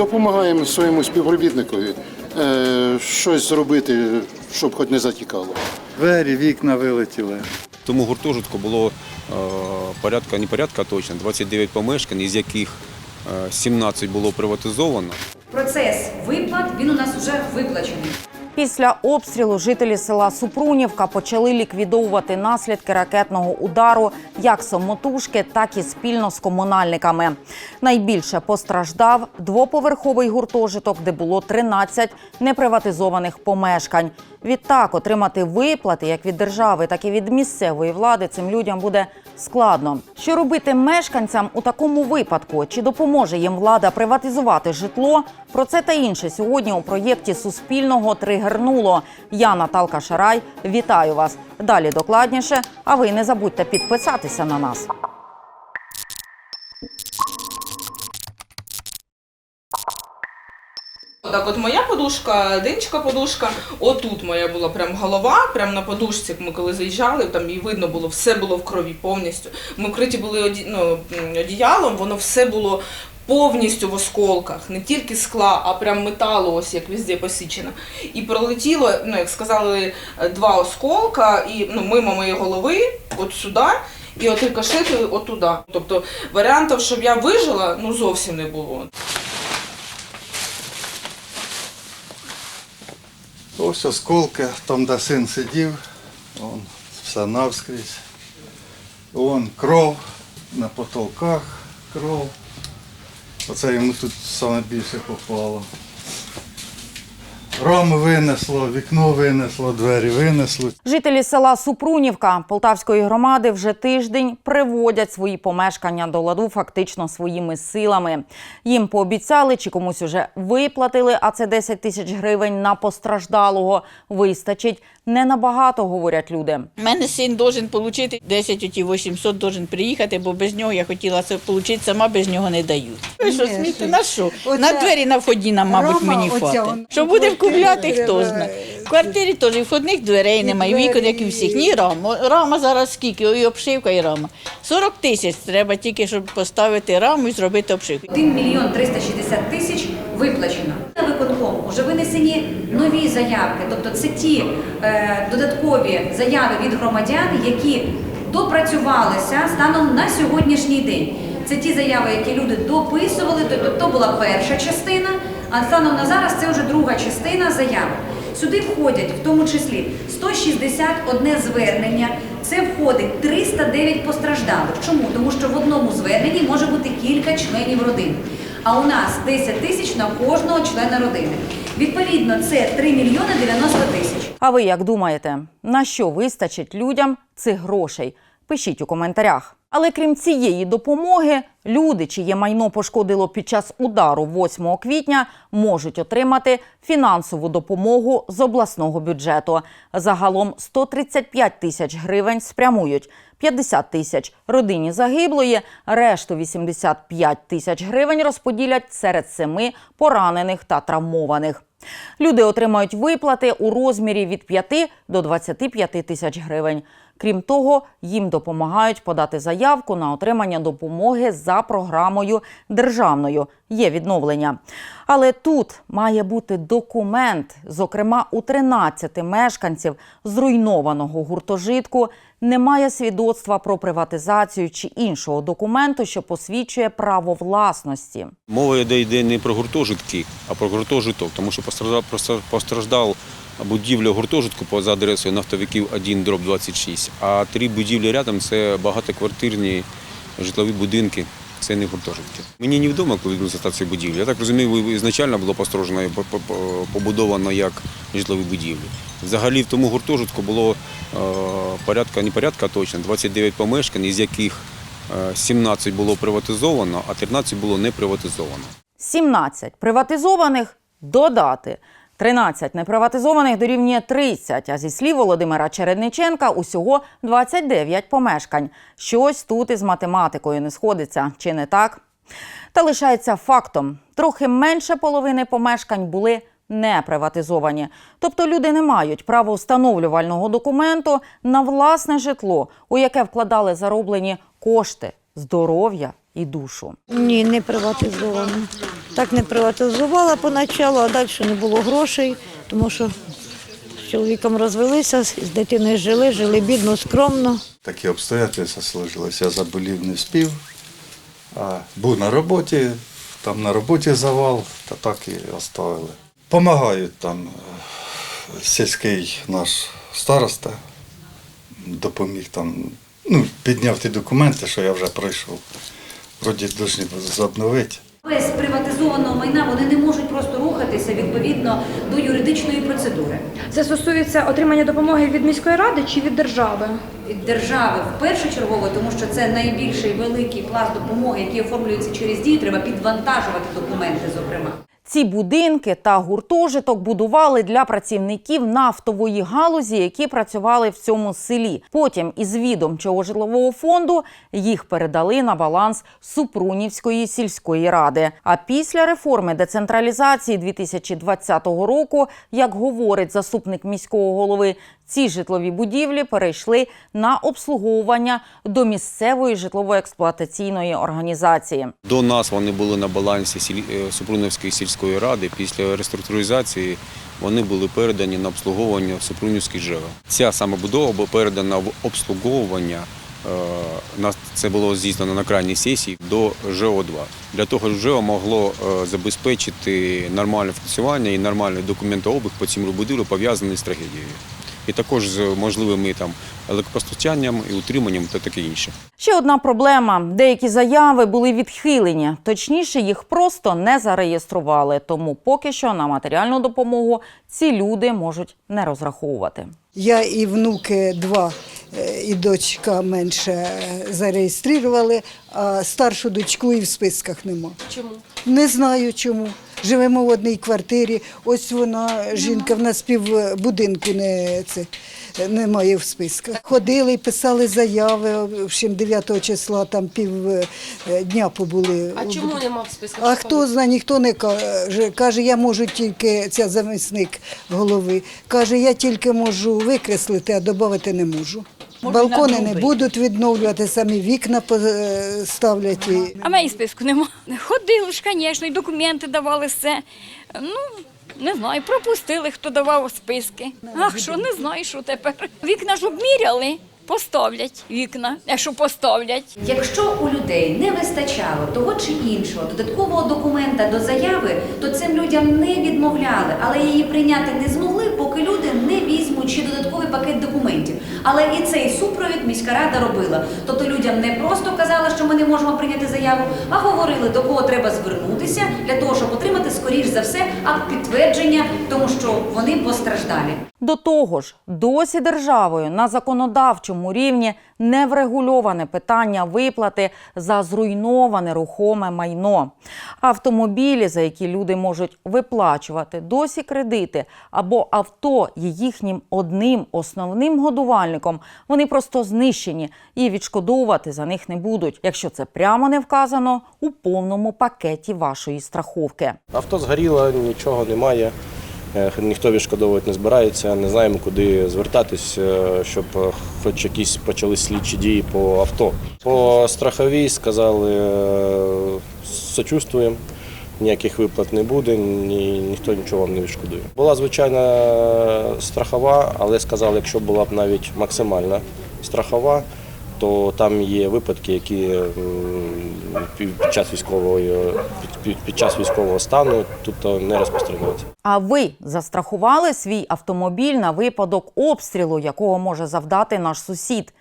допомагаємо своєму співробітникові е, щось зробити, щоб хоч не затікало. Двері, вікна вилетіли. Тому гуртожитку було е, порядка, не порядка, а точно, 29 помешкань, із яких е, 17 було приватизовано. Процес виплат він у нас вже виплачений. Після обстрілу жителі села Супрунівка почали ліквідовувати наслідки ракетного удару як самотужки, так і спільно з комунальниками. Найбільше постраждав двоповерховий гуртожиток, де було 13 неприватизованих помешкань. Відтак отримати виплати як від держави, так і від місцевої влади цим людям буде складно. Що робити мешканцям у такому випадку? Чи допоможе їм влада приватизувати житло? Про це та інше сьогодні у проєкті Суспільного тригернуло. Я Наталка Шарай. Вітаю вас. Далі докладніше. А ви не забудьте підписатися на нас. Так, от моя подушка, динчика подушка, отут моя була прям голова, прям на подушці. Ми коли заїжджали, там її видно було, все було в крові повністю. Ми вкриті були оді, ну, одіялом, воно все було повністю в осколках, не тільки скла, а прям металу, ось як везде посічено. І пролетіло, ну як сказали, е, два осколка, і ну, мимо моєї голови, от сюди. І от рикошети отуда. Тобто варіантів, щоб я вижила, ну зовсім не було. Ось осколки, там, де син сидів, вон, все навскрізь. Вон кров на потолках, кров. Оце йому тут саме більше попало. Раму винесло, вікно винесло, двері винесло. Жителі села Супрунівка Полтавської громади вже тиждень приводять свої помешкання до ладу фактично своїми силами. Їм пообіцяли чи комусь уже виплатили, а це 10 тисяч гривень на постраждалого. Вистачить не набагато, говорять люди. У мене син должен отримати 10 оті 800 должен приїхати, бо без нього я хотіла це отримати, сама без нього не дають. Ви що, смієте, на що? На двері на вході нам, мабуть, мені хватить. Що буде вкупляти, хто знає. В квартирі теж і входних дверей немає, вікон, як і всіх. Ні рама. Рама зараз скільки, і обшивка, і рама. 40 тисяч треба тільки, щоб поставити раму і зробити обшивку. 1 мільйон 360 тисяч виплачено. На виконком вже винесені нові заявки, тобто це ті е, додаткові заяви від громадян, які допрацювалися станом на сьогоднішній день. Це ті заяви, які люди дописували, тобто то була перша частина, а станом на зараз це вже друга частина заяви. Сюди входять в тому числі 161 звернення. Це входить 309 постраждалих. Чому? Тому що в одному зверненні може бути кілька членів родини. А у нас 10 тисяч на кожного члена родини. Відповідно, це 3 мільйони 90 тисяч. А ви як думаєте, на що вистачить людям цих грошей? Пишіть у коментарях. Але крім цієї допомоги, люди, чиє майно пошкодило під час удару 8 квітня, можуть отримати фінансову допомогу з обласного бюджету. Загалом 135 тисяч гривень спрямують. 50 тисяч родині загиблої, решту 85 тисяч гривень розподілять серед семи поранених та травмованих. Люди отримають виплати у розмірі від 5 до 25 тисяч гривень. Крім того, їм допомагають подати заявку на отримання допомоги за програмою державною. Є відновлення. Але тут має бути документ. Зокрема, у 13 мешканців зруйнованого гуртожитку немає свідоцтва про приватизацію чи іншого документу, що посвідчує право власності. Мова йде йде не про гуртожитки, а про гуртожиток, тому що постраждав, постраждав будівля гуртожитку поза адресою нафтовиків 1 дроб 26, а три будівлі рядом це багатоквартирні житлові будинки. Це не гуртожитки. Мені невідомо, коли він став цієї будівлі. Я так розумію, ізначально було построєно і по- по- по- побудовано як житлові будівлі. Взагалі в тому гуртожитку було е, порядка, не порядка, точно 29 помешкань, із яких е, 17 було приватизовано, а 13 було не приватизовано. 17 приватизованих додати. 13 неприватизованих дорівнює 30, а зі слів Володимира Чередниченка усього 29 помешкань. Щось тут із математикою не сходиться, чи не так? Та лишається фактом: трохи менше половини помешкань були не приватизовані. Тобто люди не мають правовстановлювального документу на власне житло, у яке вкладали зароблені кошти, здоров'я і душу. Ні, не приватизовано. Так не приватизувала поначалу, а далі не було грошей, тому що з чоловіком розвелися, з дитиною жили, жили бідно, скромно. Такі обстоятельства сложилися. Я заболів, не спів. А був на роботі, там на роботі завал, та так і оставили. Помагають там е, сільський наш староста, допоміг там, ну, підняв ті документи, що я вже пройшов. Вроді повинні обновити. Без приватизованого майна вони не можуть просто рухатися відповідно до юридичної процедури. Це стосується отримання допомоги від міської ради чи від держави? Від держави в першу чергу, тому що це найбільший великий пласт допомоги, який оформлюється через дії. треба підвантажувати документи, зокрема. Ці будинки та гуртожиток будували для працівників нафтової галузі, які працювали в цьому селі. Потім із відомчого житлового фонду їх передали на баланс Супрунівської сільської ради. А після реформи децентралізації 2020 року, як говорить заступник міського голови, ці житлові будівлі перейшли на обслуговування до місцевої житлово-експлуатаційної організації. До нас вони були на балансі е, Супрунівської сільської ради. Після реструктуризації вони були передані на обслуговування в Супрунівський ЖЕО. Ця саме будова була передана в обслуговування. е, Це було здійснено на крайній сесії до ЖО 2 Для того, щоб ЖО могло е, забезпечити нормальне функціонування і нормальний документообіг по цьому будівлю пов'язаний з трагедією. І також з можливими там електропостачанням і утриманням та таке інше. Ще одна проблема: деякі заяви були відхилені, точніше, їх просто не зареєстрували. Тому поки що на матеріальну допомогу ці люди можуть не розраховувати. Я і внуки два, і дочка менше е, зареєстрували, а старшу дочку і в списках нема. Чому? Не знаю чому. Живемо в одній квартирі. Ось вона, жінка, в нас півбудинку не, це, немає в списках. Ходили, писали заяви, в общем, 9 числа там пів е, дня побули. А чому нема в списках? А хто знає, ніхто не каже. Каже, я можу тільки, ця замісник голови, каже, я тільки можу викреслити, а додати не можу. Балкони не будуть відновлювати, самі вікна ставлять. А в мене і списку нема. Ходили ж, звісно, і документи давали все. Ну, не знаю, пропустили, хто давав списки. Ах, що не знаю, що тепер. Вікна ж обміряли, поставлять вікна, якщо поставлять. Якщо у людей не вистачало того чи іншого додаткового документа до заяви, то цим людям не відмовляли, але її прийняти не змогли, поки люди не візьмуть ще додатковий пакет документів. Але і цей супровід міська рада робила. Тобто людям не просто казали, що ми не можемо прийняти заяву, а говорили, до кого треба звернутися для того, щоб отримати скоріш за все акт підтвердження, тому що вони постраждалі. До того ж, досі державою на законодавчому рівні не врегульоване питання виплати за зруйноване рухоме майно. Автомобілі, за які люди можуть виплачувати досі кредити, або авто є їхнім одним основним годувальником, вони просто знищені і відшкодовувати за них не будуть, якщо це прямо не вказано у повному пакеті вашої страховки. Авто згоріло, нічого немає. е, Ніхто відшкодовувати не збирається, не знаємо, куди звертатись, е, щоб хоч якісь почали слідчі дії по авто. По страховій сказали, е, сочувствуємо, ніяких виплат не буде, ні, ніхто нічого вам не відшкодує. Була звичайна страхова, але сказали, якщо була б навіть максимальна страхова, то там є випадки, які під час військової під, під, час військового стану тут не розпространюються. А ви застрахували свій автомобіль на випадок обстрілу, якого може завдати наш сусід?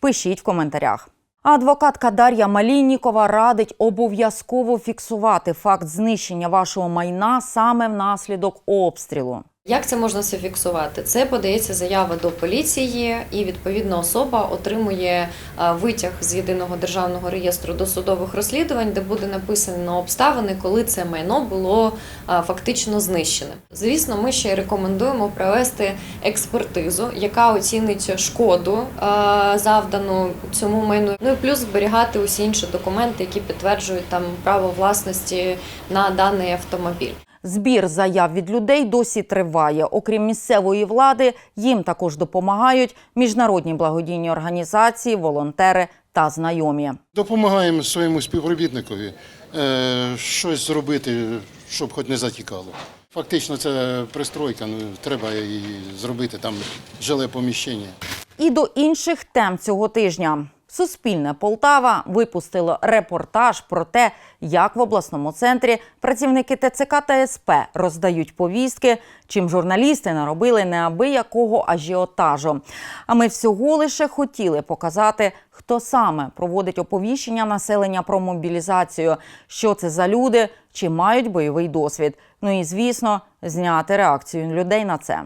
Пишіть в коментарях. Адвокатка Дар'я Малійнікова радить обов'язково фіксувати факт знищення вашого майна саме внаслідок обстрілу. Як це можна все фіксувати? Це подається заява до поліції, і відповідна особа отримує е, витяг з єдиного державного реєстру досудових розслідувань, де буде написано обставини, коли це майно було е, фактично знищене. Звісно, ми ще рекомендуємо провести експертизу, яка оцінить шкоду е, завдану цьому майну. Ну і плюс зберігати усі інші документи, які підтверджують там право власності на даний автомобіль. Збір заяв від людей досі триває. Окрім місцевої влади, їм також допомагають міжнародні благодійні організації, волонтери та знайомі. Допомагаємо своєму співробітникові. е, щось зробити, щоб хоч не затікало. Фактично, це пристройка, ну, треба її зробити там жиле поміщення. І до інших тем цього тижня. Суспільне Полтава випустило репортаж про те, як в обласному центрі працівники ТЦК та СП роздають повістки, чим журналісти наробили неабиякого ажіотажу. А ми всього лише хотіли показати, хто саме проводить оповіщення населення про мобілізацію, що це за люди, чи мають бойовий досвід. Ну і звісно, зняти реакцію людей на це.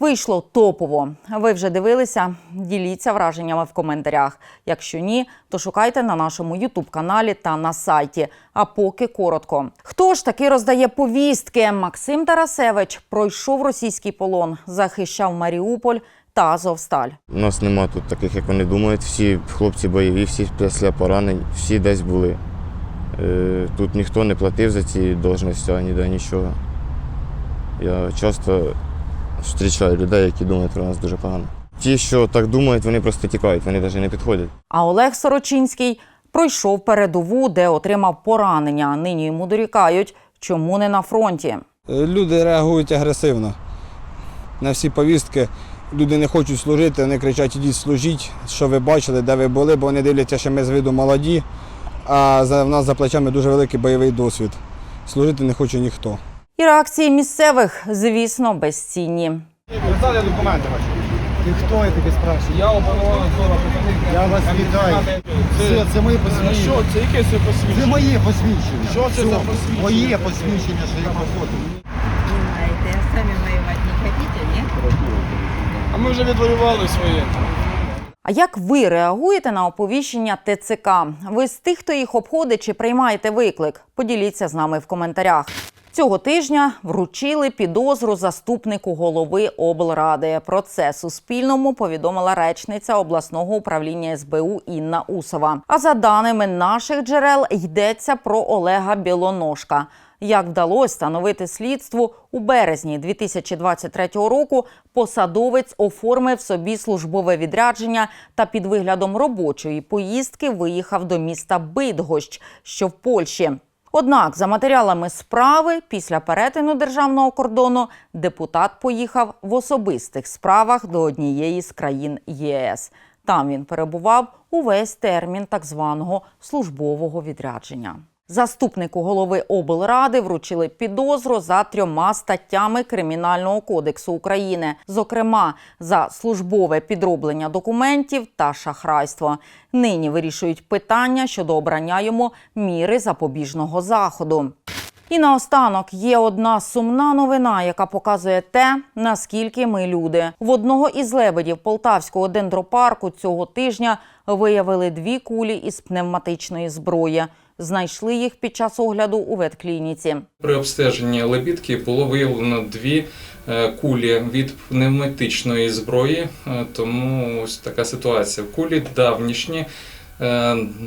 Вийшло топово. Ви вже дивилися? Діліться враженнями в коментарях. Якщо ні, то шукайте на нашому Ютуб-каналі та на сайті. А поки коротко. Хто ж таки роздає повістки? Максим Тарасевич пройшов російський полон, захищав Маріуполь та Азовсталь. У нас нема тут таких, як вони думають. Всі хлопці бойові, всі після поранень, всі десь були. Е, Тут ніхто не платив за ці должності, а ніде нічого. Я часто зустрічаю людей, які думають про нас дуже погано. Ті, що так думають, вони просто тікають, вони навіть не підходять. А Олег Сорочинський пройшов передову, де отримав поранення. Нині йому дорікають, чому не на фронті. Люди реагують агресивно на всі повістки. Люди не хочуть служити, вони кричать, ідіть служіть, що ви бачили, де ви були, бо вони дивляться, що ми з виду молоді, а за, в нас за плечами дуже великий бойовий досвід. Служити не хоче ніхто. І реакції місцевих, звісно, безцінні. Представте документи ваші. Ти хто я тобі спрашиваю? Я оборона зона Я вас вітаю. Все, це моє посвідчення. Що це яке це посвідчення? Це моє посвідчення. Що це за посвідчення? Моє посвідчення, що я проходив. А ми вже відвоювали своє. А як ви реагуєте на оповіщення ТЦК? Ви з тих, хто їх обходить чи приймаєте виклик? Поділіться з нами в коментарях. Цього тижня вручили підозру заступнику голови облради. Про це Суспільному повідомила речниця обласного управління СБУ Інна Усова. А за даними наших джерел, йдеться про Олега Білоножка. Як вдалося встановити слідству у березні 2023 року, посадовець оформив собі службове відрядження та під виглядом робочої поїздки виїхав до міста Бидгощ, що в Польщі. Однак, за матеріалами справи, після перетину державного кордону депутат поїхав в особистих справах до однієї з країн ЄС. Там він перебував увесь термін так званого службового відрядження. Заступнику голови облради вручили підозру за трьома статтями Кримінального кодексу України, зокрема за службове підроблення документів та шахрайство. Нині вирішують питання щодо обрання йому міри запобіжного заходу. І наостанок є одна сумна новина, яка показує те, наскільки ми люди. В одного із лебедів полтавського дендропарку цього тижня виявили дві кулі із пневматичної зброї. Знайшли їх під час огляду у ветклініці. При обстеженні лебідки було виявлено дві е, кулі від пневматичної зброї, е, тому ось така ситуація. Кулі давнішні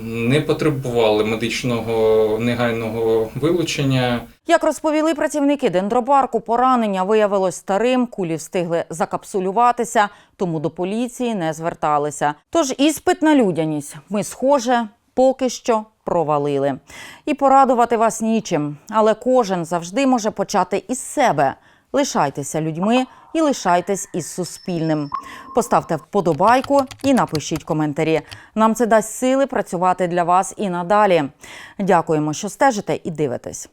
не потребували медичного негайного вилучення. Як розповіли працівники дендропарку, поранення виявилось старим, кулі встигли закапсулюватися, тому до поліції не зверталися. Тож іспит на людяність ми, схоже, поки що провалили. І порадувати вас нічим, але кожен завжди може почати із себе. Лишайтеся людьми і лишайтесь із суспільним. Поставте вподобайку і напишіть коментарі. Нам це дасть сили працювати для вас і надалі. Дякуємо, що стежите і дивитесь.